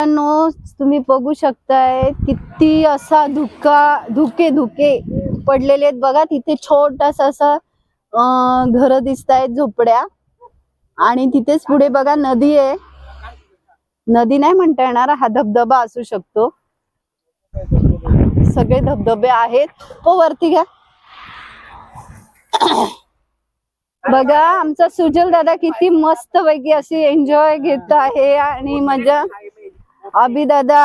मित्रांनो तुम्ही बघू शकताय किती असा धुका धुके धुके पडलेले आहेत. बघा तिथे छोटासा असा घर दिसत आहेत झोपड्या. आणि तिथेच पुढे बघा नदी आहे. नदी नाही म्हणता येणार हा धबधबा असू शकतो. सगळे धबधबे आहेत. हो वरती घ्या. बघा आमचा सुजल दादा किती मस्त पैकी अशी एन्जॉय घेत आहे आणि मजा. अभि दादा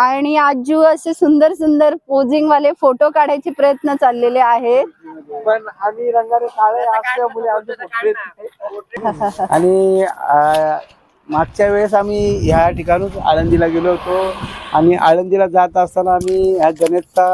आणि आजू असे सुंदर सुंदर पोजिंग वाले फोटो काढायचे प्रयत्न चाललेले आहेत. पण आम्ही रंगाने काळे असल्यामुळे आमचे कपडे आणि मागच्या वेळेस आम्ही ह्या ठिकाणून आळंदीला गेलो होतो. आणि आळंदीला जात असताना आम्ही ह्या गणेशचा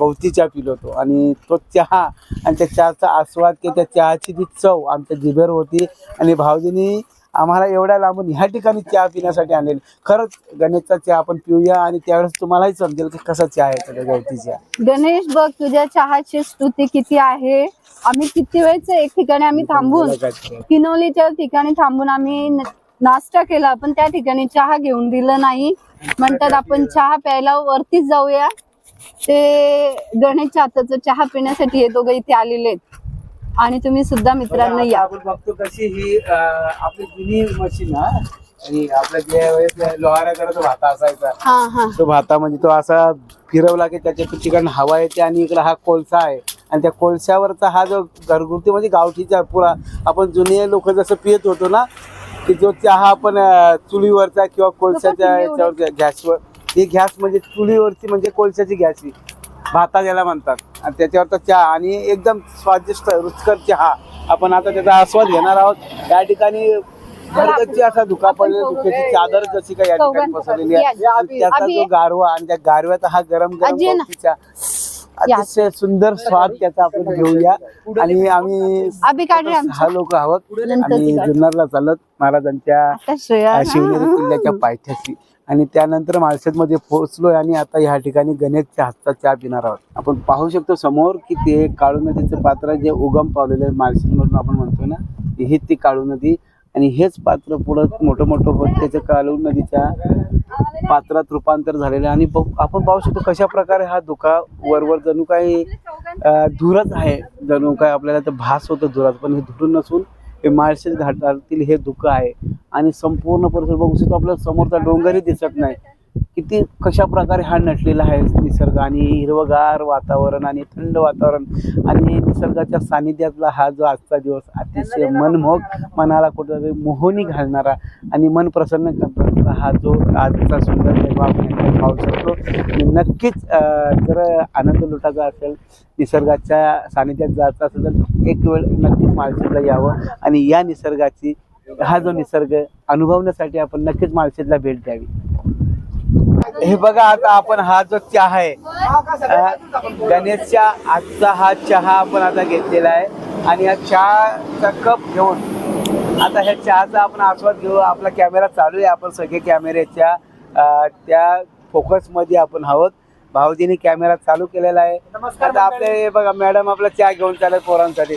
गवती चहा पिलो होतो. आणि तो चहा आणि त्या चहाचा आस्वाद किंवा त्या चहाची जी चव आमच्या जिभेवर होती. आणि भाऊजींनी आम्हाला एवढ्या लांबून ह्या ठिकाणी चहा पिण्यासाठी आणेल. खरंच गणेशचा चहा आपण पिऊया आणि त्यावेळेस तुम्हालाही समजेल की कसा चहा आहे गवती चहा. गणेश बघ तुझ्या चहाची स्तुती किती आहे? आम्ही किती वेळच एक ठिकाणी आम्ही थांबून किनोलीच्या ठिकाणी थांबून आम्ही नाश्ता केला पण त्या ठिकाणी चहा घेऊन दिलं नाही. म्हणतात आपण चहा प्यायला वरतीच जाऊया. ते गणेश हाताचा चहा पिण्यासाठी हे दोघं इथे आलेले आहेत. आणि तुम्ही सुद्धा मित्रांनो या. आपण बघतो कशी ही आपली जुनी मशीन आणि आपल्या ज्या वेळेस लोहाराकडे तो भाता असायचा. तो भाता म्हणजे तो असा फिरवला की त्याच्या ठिकाणी हवा येते आणि इकडे हा कोळसा आहे. आणि त्या कोळशावरचा हा जो घरगुती म्हणजे गावठीचा पुरा आपण जुने लोक जसं पियत होतो ना की जो चहा आपण चुलीवरचा किंवा कोळशाच्या याच्यावर गॅसवर ही गॅस म्हणजे चुलीवरची म्हणजे कोळशाची गॅस ही. भाता ज्याला म्हणतात आणि त्याच्यावरचा चहा आणि एकदम स्वादिष्ट रुचकर चहा आपण आता त्याचा आस्वाद घेणार आहोत या ठिकाणी भरगच्ची असा धुका पडलेला धुक्याची चादर जशी काय या ठिकाणी पसरलेली आहे आणि त्याचा जो गारवा आणि त्या गारव्याचा हा गरम गरम अतिशय सुंदर स्वाद त्याचा आपण घेऊया आणि आम्ही. सहा लोक आहोत आणि. जुन्नरला चालत महाराजांच्या. शिवनेरी किल्ल्याच्या पायथ्याशी आणि त्यानंतर माळशेत मध्ये पोहोचलोय आणि आता ह्या ठिकाणी गणेशच्या हातचा चहा पिणार आहोत. आपण पाहू शकतो समोर की ते काळू नदीचं पात्र जे उगम पावलेलं आहे माळशेत मधून आपण म्हणतोय ना हीच ती काळू नदी. आणि हेच पात्र पुढं मोठं मोठं होत त्याचं काळू नदीच्या पात्रात रूपांतर झालेलं आहे. आणि आपण पाहू शकतो कशा प्रकारे हा धुका वरवर जणू काही धुरच आहे. जणू काय आपल्याला तर भास होतं धुरात पण हे धुरून नसून हे माळशेज घाटातील हे धुकं आहे. आणि संपूर्ण परिसर बघू शकतो. आपल्याला समोरचा डोंगरही दिसत नाही. किती कशा प्रकारे हा नटलेला आहे निसर्ग आणि हिरवगार वातावरण आणि थंड वातावरण आणि निसर्गाच्या सानिध्यातला हा जो आजचा दिवस अतिशय मनमोहक मनाला कुठेतरी मोहनी घालणारा आणि मन प्रसन्न करणारा हा जो आजचा सुंदर आपण पाहू शकतो. आणि नक्कीच जर आनंद लुटायचा असेल निसर्गाच्या सानिध्यात जायचं असेल तर एक वेळ नक्कीच माळशेजला यावं आणि या निसर्गाची हा जो निसर्ग अनुभवण्यासाठी आपण नक्कीच माळशेजला भेट द्यावी. हे बघा आता आपण हा जो चहा आहे गणेशच्या आजचा हा चहा आपण आता घेतलेला आहे. आणि या चहाचा कप घेऊन आता ह्या चहाचा आपण आस्वाद घेऊ. आपला कॅमेरा चालू आहे. आपण सगळे कॅमेऱ्याच्या त्या फोकसमध्ये आपण आहोत. भाऊजीने कॅमेरा चालू केलेला आहे. आता आपले हे बघा मॅडम आपला चहा घेऊन चालत पोरांसाठी.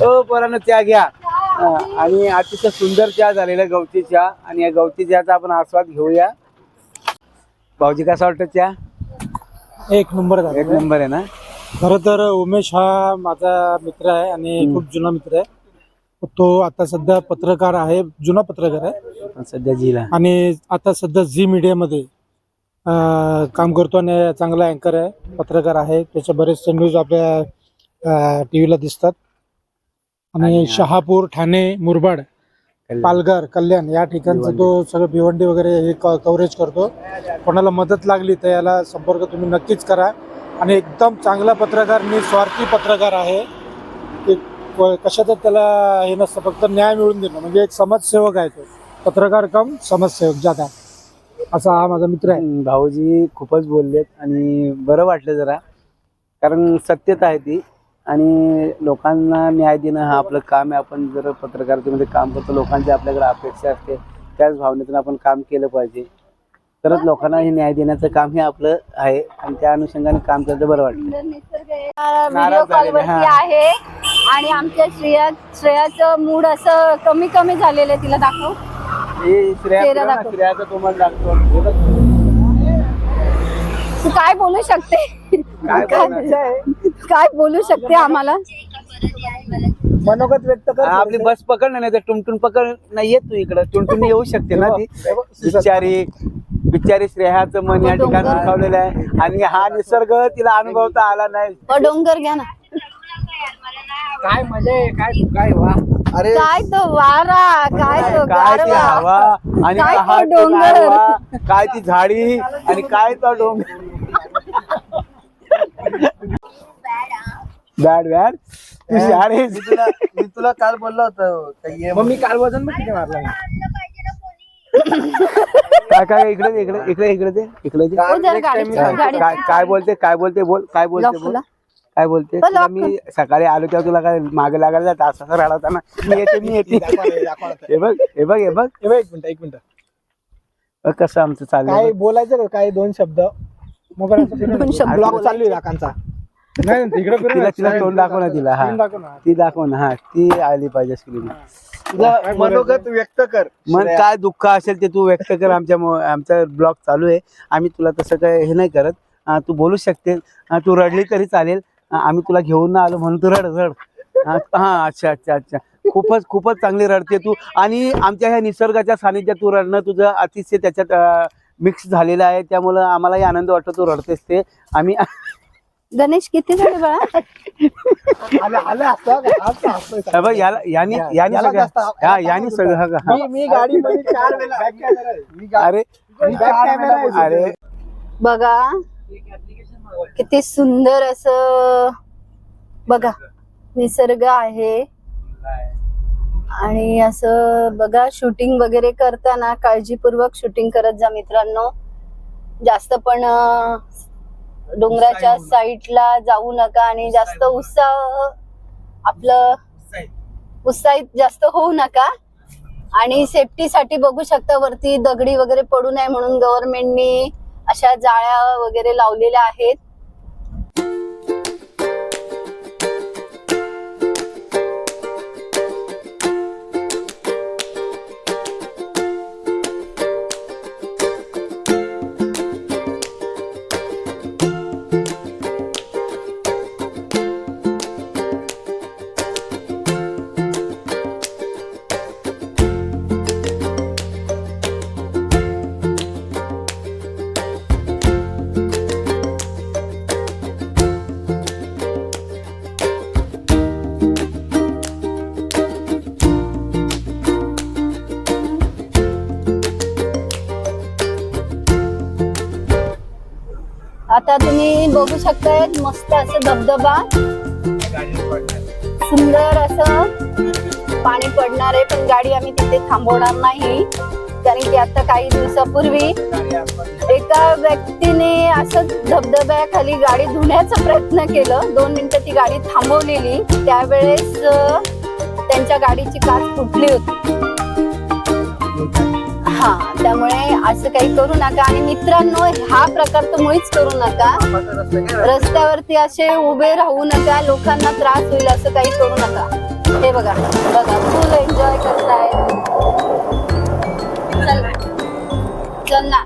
हो पोरांना चहा घ्या. आणि अतिशय सुंदर चहा झालेला गवती चहा आणि या गवती चहाचा आपण आस्वाद घेऊया. भाऊजी कसा वाटतं चहा? एक नंबर एक नंबर आहे ना? खर तर उमेश हा माझा मित्र आहे आणि खूप जुना मित्र आहे. तो आता सध्या पत्रकार आहे जुना पत्रकार आहे. सध्या जिला आणि आता सध्या झी मीडियामध्ये काम करतो आणि चांगला अँकर आहे पत्रकार आहे. त्याचे बरेचसे न्यूज आपल्या टी व्हीला दिसतात. आणि शहापूर ठाणे मुरबाड पालघर कल्याण या ठिकाणचं तो सगळं भिवंडी वगैरे हे कव्हरेज करतो कोणाला मदत लागली तर याला संपर्क तुम्ही नक्कीच करा. आणि एकदम चांगला पत्रकार निस्वार्थी पत्रकार आहे. की कशातच त्याला हे नसतं फक्त न्याय मिळवून देणं. म्हणजे एक समाजसेवक आहे तो. पत्रकार कम समाजसेवक जादा असा हा माझा मित्र आहे. भाऊजी खूपच बोललेत आणि बरं वाटलं जरा. कारण सत्यता आहे ती. आणि लोकांना न्याय देणं हा आपलं काम आहे. आपण जर पत्रकारितेमध्ये काम करतो लोकांची आपल्याकडे अपेक्षा असते. त्याच भावनेतून आपण काम केलं पाहिजे. तरच लोकांना हे न्याय देण्याचं काम हे आपलं आहे. आणि त्या अनुषंगाने काम केलं तर बरं वाटतं. आहे. व्हिडिओ आणि आमच्या श्रेया श्रेयाचं मूड असं कमी कमी झालेलं आहे. तिला दाखव. दाखव. श्रेयाचा हे बघ. तू काय बोलू शकते? काय बोलणार? काय बोलू शकते आम्हाला? मनोगत व्यक्त कर आपली बस पकड ना नाही तर टुमटुम पकड नाही येत तू इकडं. टुमटुम येऊ शकते ना ती. बिचारी बिचारी श्रेयाचं मन या ठिकाणी डोंगर. दुखावलेलं आहे. आणि हा निसर्ग तिला अनुभवता आला नाही. अ, डोंगर घ्या ना. काय मजा आहे काय काय वा? अरे काय तो वारा काय तो काय ती गारवा. हवा आणि काय हा तो तो डोंगर. गारवा, काय ती झाडी आणि काय तो डोंगर. बॅड बॅड तू शाळे मी तुला काल बोललो होतो ये मग मी काल वजन पण किती मारला? काय काय इकडे इकडे इकडे इकडे दे इकडे जरा गाडी काय काय काय बोलते काय बोलते बोल काय बोलते बोल. काय बोलते? तुला मी सकाळी आलो तेव्हा तुला काय मागे लागायला जात असं असं रडवता ना मी येते मी येते. हे बघ हे बघ हे बघ. हे बघ, एक मिनिट एक मिनिट. बघ कसं आमचं काय चाललंय बोलायचं का? काय दोन शब्द? मोबाईल दोन शब्द ब्लॉग. चालू आहे काकांचा. नाही तिकडे तिला. तिला तोंड दाखव ना तिला हा. स्क्रीन दाखव ना. ती दाखव ना हा. ती आली पाहिजे स्क्रीन तुला मनोगत व्यक्त कर मन काय दुःख असेल ते तू व्यक्त कर आमच्या आमचा ब्लॉग चालू आहे. आम्ही तुला तसं काय हे नाही करत. तू बोलू शकते. तू रडली तरी चालेल. आम्ही तुला घेऊन ना आलो म्हणून तू रड रड. हा अच्छा अच्छा अच्छा. खूपच खूपच चांगली रडते तू. आणि आमच्या ह्या निसर्गाच्या सानिध्यात तू रडणं तुझं अतिशय त्याच्यात मिक्स झालेलं आहे. त्यामुळं आम्हालाही आनंद वाटतो तू रडतेस ते. आम्ही गणेश किती झाले बाळा आलं आलं असतं का? असं हसतोय हे बघ याला यानी यानी सगळं जास्त- हा यानी सगळं हा, हा. मी मी गाडीमध्ये चार वेळेला back camera आहे. मी गा- अरे. अरे बघा किती सुंदर असं बघा निसर्ग आहे आणि असं बघा शूटिंग वगैरे करताना काळजीपूर्वक शूटिंग करत जा मित्रांनो जास्त पण अं, डोंगराच्या साईडला जाऊ नका आणि जास्त उत्साह आपलं उत्साहित जास्त होऊ नका. आणि सेफ्टीसाठी बघू शकता वरती दगडी वगैरे पडू नये म्हणून गव्हर्नमेंटनी अशा जाळ्या वगैरे लावलेल्या आहेत. तुम्ही बघू शकताय मस्त असं धबधबा. सुंदर असं पाणी पडणार आहे पण गाडी आम्ही तिथे थांबवणार नाही. कारण की आता काही दिवसापूर्वी एका व्यक्तीने असं धबधब्याखाली गाडी धुण्याचा प्रयत्न केलं. दोन मिनिटं ती गाडी थांबवलेली. त्यावेळेस त्यांच्या गाडीची काच फुटली होती. हा त्यामुळे असं काही करू नका. आणि मित्रांनो हा प्रकार तर मुळीच करू नका. रस्त्यावरती असे उभे राहू नका. लोकांना त्रास होईल असं काही करू नका. हे बघा बघा फुल एन्जॉय करताय. चल चल ना.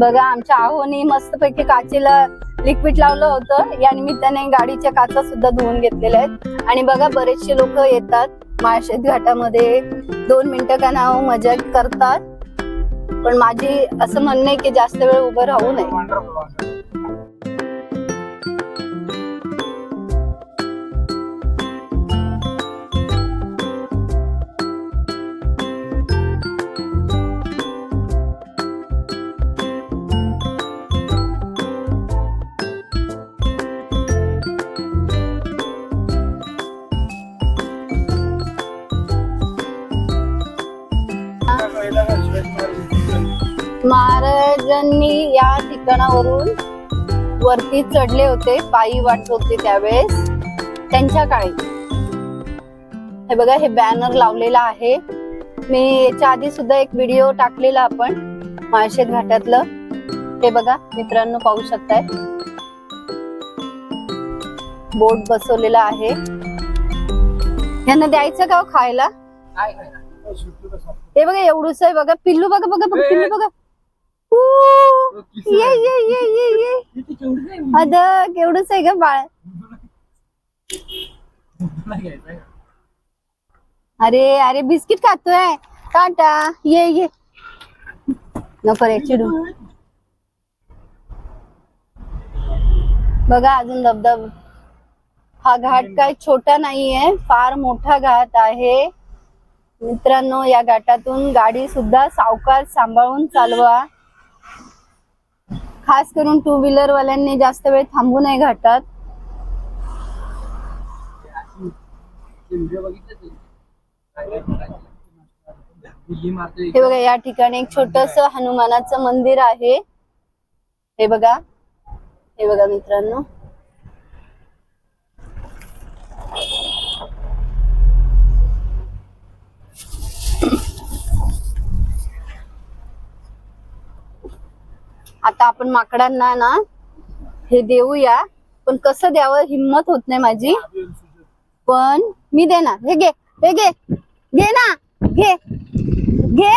बघा आमच्या आहोनी मस्तपैकी काचेला लिक्विड लावलं होतं. या निमित्ताने गाडीच्या काचा सुद्धा धुवून घेतलेल्या आहेत. आणि बघा बरेचसे लोक येतात. माळशेत घाटामध्ये दोन मिनिटं का नाव हो मजा करतात. पण माझी असं म्हणणं आहे की जास्त वेळ उभं राहू नये. महाराजांनी या ठिकाणावरून वरती चढले होते पायी वाट होते त्यावेळेस. त्यांच्या काळी. हे बघा हे बॅनर लावलेला आहे. मी याच्या आधी सुद्धा एक व्हिडिओ टाकलेला आपण माळशेत घाटातलं. हे बघा मित्रांनो पाहू शकताय. बोट बसवलेला आहे. यांना द्यायचं का हो खायला? हे बघा एवढूस आहे बघा. पिल्लू बघा बघा बघा पिल्लू बघा. ये ये ये ये ये. अद केवढूच आहे ग बाळ. अरे अरे बिस्किट खातोय. टाटा. ये ये. नको रे चिडू. बघा अजून धबधब हा घाट काय छोटा नाहीये फार मोठा घाट आहे. मित्रांनो या घाटातून गाडी सुद्धा सावकाश सांभाळून चालवा. खास करून टू व्हीलर वाल्यांनी जास्त वेळ थांबू नये घाटात हे बघा या ठिकाणी एक छोटस हनुमानाचं मंदिर आहे. हे बघा. हे बघा मित्रांनो. आता आपण माकडांना ना हे देऊया. पण कसं द्यावं हिम्मत होत नाही माझी. पण मी देणार. हे घे. हे घे. घे ना. घे. घे.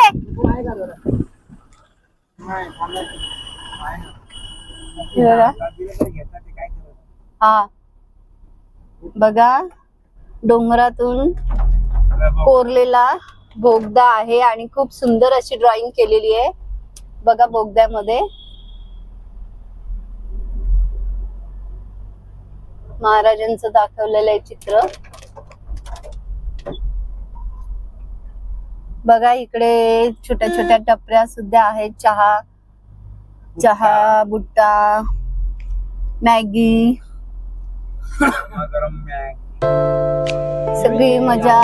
हा बघा. डोंगरातून कोरलेला बोगदा आहे आणि खूप सुंदर अशी ड्रॉइंग केलेली आहे. बघा बोगद्यामध्ये. महाराजांचं दाखवलेलं आहे चित्र. बघा इकडे छोट्या छोट्या टपऱ्या सुद्धा आहेत. चहा चहा बुट्टा मॅगी. सगळी मजा.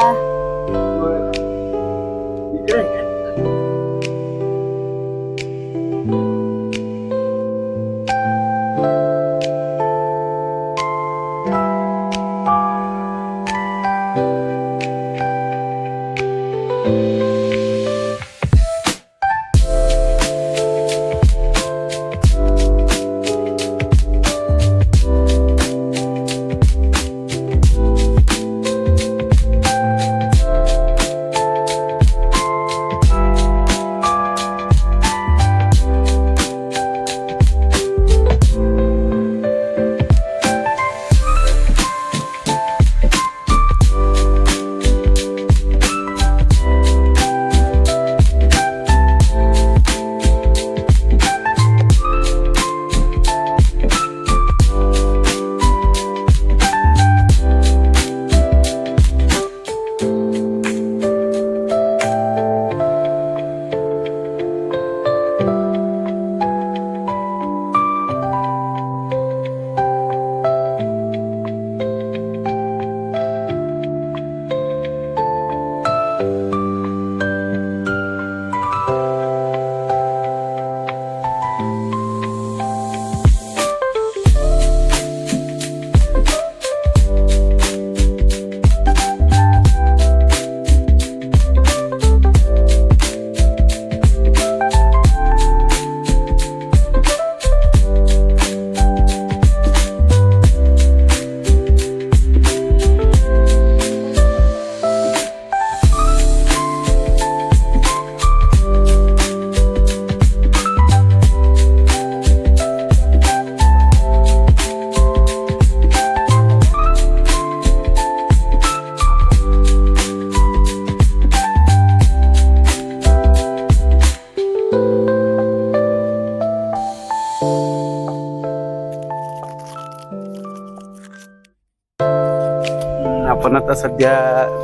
आपण आता सध्या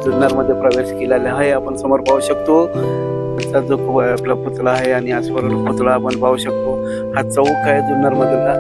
जुन्नरमध्ये प्रवेश केलेला आहे आपण समोर पाहू शकतो. जो आपला पुतळा आहे आणि आसपास पुतळा आपण पाहू शकतो. हा चौक आहे जुन्नर मधला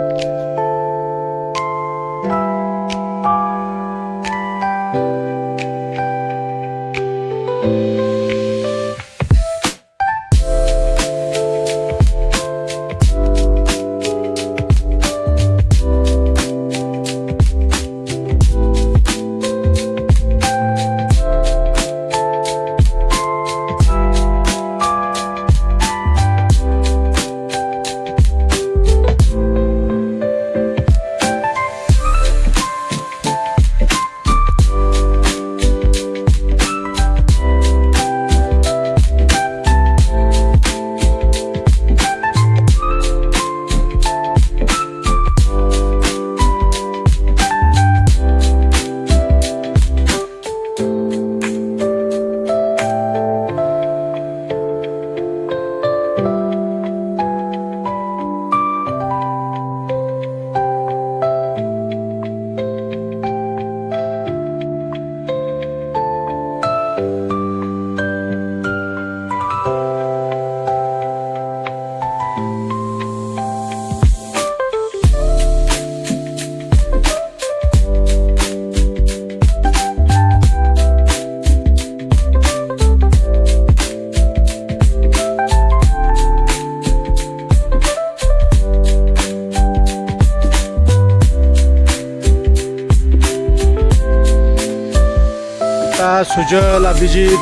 सुजल अभिजित.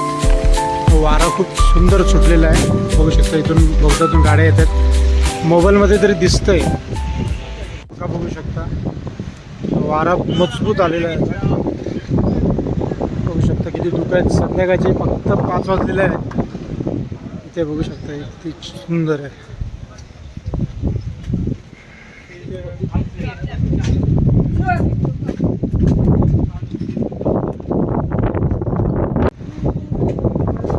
वारा खूप सुंदर सुटलेला आहे. बघू शकता इथून बहुतातून गाड्या येतात. मोबाईलमध्ये तरी दिसतंय. का बघू शकता? वारा मजबूत आलेला आहे. बघू शकता किती धुकं आहेत संध्याकाळचे फक्त पाच वाजलेले आहेत. इथे बघू शकता किती सुंदर आहे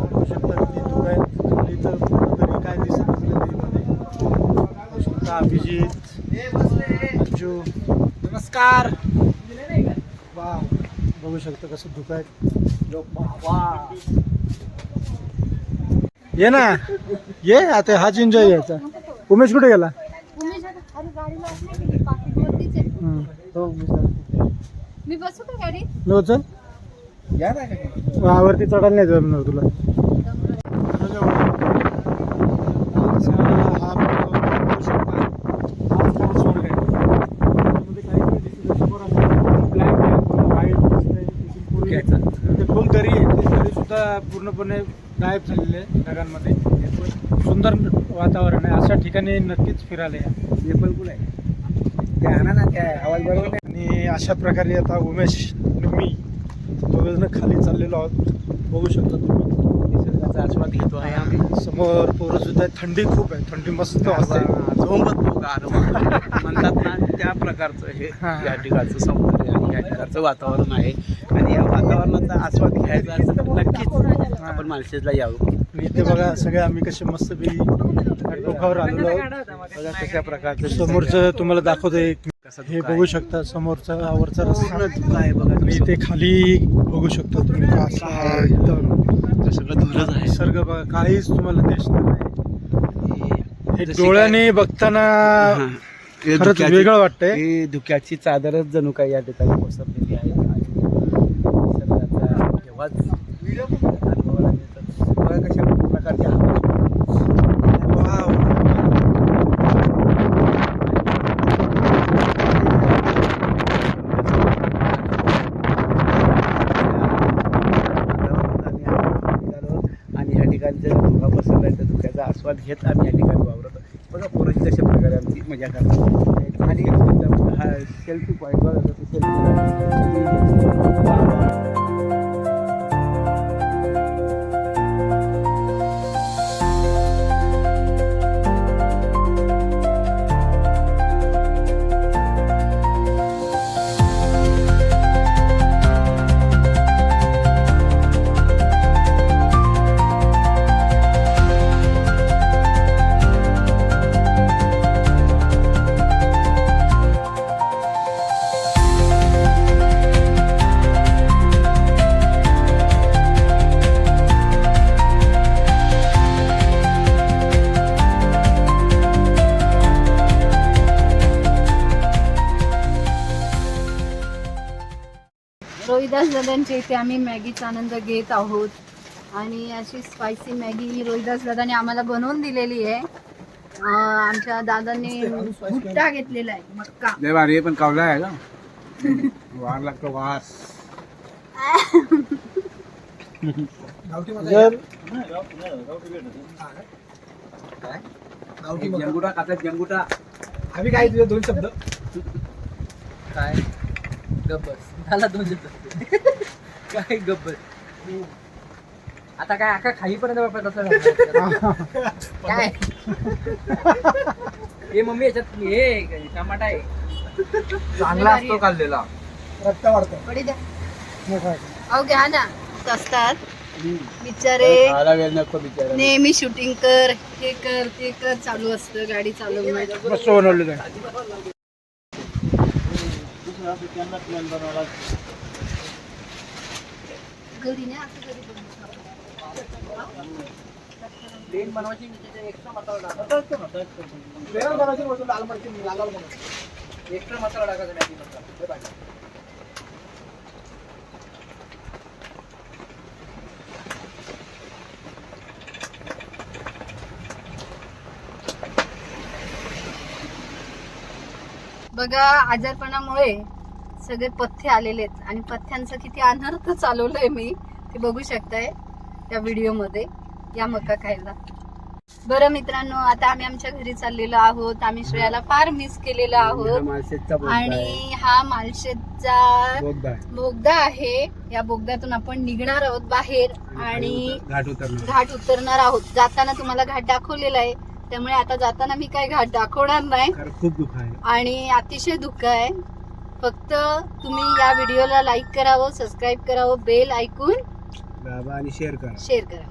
बघू शकता किती धुकं आहेत खाली तर तरी काय दिसत नसलं बघू शकता अभिजित अंजू नमस्कार. वा बघू शकता कसं धुकं आहे ये ना. ये आता हाच एन्जॉय घ्यायचा उमेश कुठे गेला? हम्म. तो उमेश आहे. मी बसू का गाडीत लो चल. या ना का? वावरती चढायला नाही जमणार तुला फुल दरी आहे ते सुद्धा पूर्णपणे गायब झालेले आहे ढगांमध्ये सुंदर वातावरण आहे. अशा ठिकाणी नक्कीच फिरायला या. नेपाळ कुठं आहे? ते आणा ना काय आवाज बरोबर नाही आणि अशा प्रकारे आता उमेश आणि मी दोघेजण खाली चाललेलो आहोत. बघू शकता तुम्ही. निसर्गाचा आस्वाद घेतो आहे आम्ही. समोर पोरं सुद्धा. थंडी खूप आहे. थंडी मस्त वाजते. झोंबत गारवा म्हणतात ना त्या प्रकारचं हे हा. या ठिकाणचं सौंदर्य. या ठिकाणचं वातावरण आहे. आणि या वातावरणाचा आस्वाद घ्यायचा असेल तर नक्कीच आपण मालशेजला यावं. आणि इथे बघा सगळे आम्ही कसे मस्त डोकावर आलेलो आहोत. बघा कशा प्रकारचं समोरचं तुम्हाला दाखवतोय. कसं हे बघू शकता समोरचा आवरचा रस्ता. धुकं आहे बघा आणि इथे खाली बघू शकता तुम्ही आहे एकदम. सगळं आहे. निसर्ग बघा काहीच तुम्हाला दिसणार नाही. हे डोळ्याने बघताना हा. खरंच धुक्याची- वेगळं वाटतंय ही धुक्याची चादरच जणू काही या ठिकाणी पसरलेली आहे आणि निसर्गाचा बघा कशा प्रकारची दादांच्या इथे आम्ही मॅगीचा आनंद घेत आहोत. आणि अशी स्पायसी मॅगी रोहिदास दादाने आम्हाला बनवून दिलेली आहे. अं, आमच्या दादांनी भुट्टा घेतलेला आहे मक्का. लय भारी आहे, पण कावला आहे का वार लागतो वार जर जंगुटा खातात जंगुटा. आम्ही काय तुझे दोन शब्द? काय? गब्बस झाला दोन शब्द. काय गब्बस आता काय अख्खा खाईपर्यंत वापरत असं काय? हे मम्मी याच्यात हे टमाटा आहे. चांगला असतो काढलेला रक्त वाढतं. पडी द्या. अहो घ्या ना. असतात. बिचारे नेहमी शूटिंग कर. हे कर ते कर. चालू असतं. गाडी चालवणं बनवायची एक्स्ट्रा मसाला टाकायचा एक्स्ट्रा मसाला टाकायचा मॅगी मसाला हे पाहिजे. बघा आजारपणामुळे सगळे पथ्य आलेले आहेत. आणि पथ्यांचं किती अनर्थ चालवलंय मी ते बघू शकताय त्या व्हिडिओमध्ये या मका खायला. बरं मित्रांनो आता आम्ही आमच्या घरी चाललेलो आहोत. आम्ही श्रेयाला फार मिस केलेलो आहोत. आणि हा मालशेतचा बोगदा आहे. या बोगद्यातून आपण निघणार आहोत बाहेर आणि घाट उतरणार आहोत. जाताना तुम्हाला घाट दाखवलेला आहे. त्यामुळे आता जाताना मी काय घाट दाखवणार नाही. खूप दुःख आहे. आणि अतिशय दुःख आहे. फक्त तुम्ही या व्हिडिओला लाईक करावं सबस्क्राईब करावं बेल ऐकून दाबा आणि शेअर करा. शेअर करा.